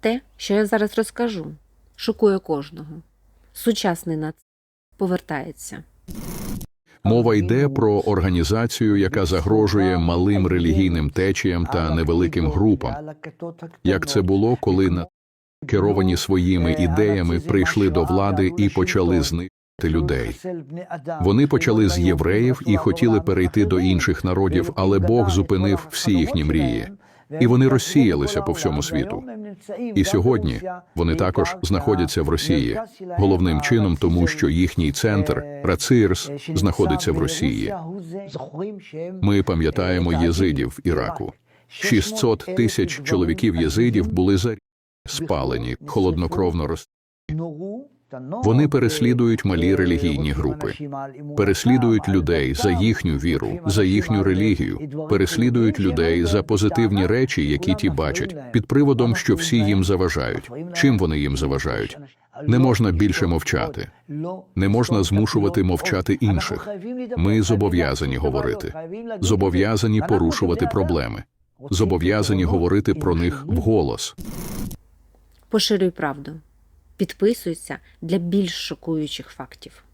Те, що я зараз розкажу, шокує кожного. Сучасний нацизм повертається. Мова йде про організацію, яка загрожує малим релігійним течіям та невеликим групам, як це було, коли на керовані своїми ідеями прийшли до влади і почали знищувати людей. Вони почали з євреїв і хотіли перейти до інших народів, але Бог зупинив всі їхні мрії. І вони розсіялися по всьому світу. І сьогодні вони також знаходяться в Росії, головним чином, тому що їхній центр Рацирс знаходиться в Росії. Ми пам'ятаємо єзидів Іраку. 600 тисяч чоловіків єзидів були за спалені, холоднокровно роз... Вони переслідують малі релігійні групи, переслідують людей за їхню віру, за їхню релігію, переслідують людей за позитивні речі, які ті бачать, під приводом, що всі їм заважають. Чим вони їм заважають? Не можна більше мовчати. Не можна змушувати мовчати інших. Ми зобов'язані говорити, зобов'язані порушувати проблеми, зобов'язані говорити про них вголос. Поширюй правду. Підписуйся для більш шокуючих фактів.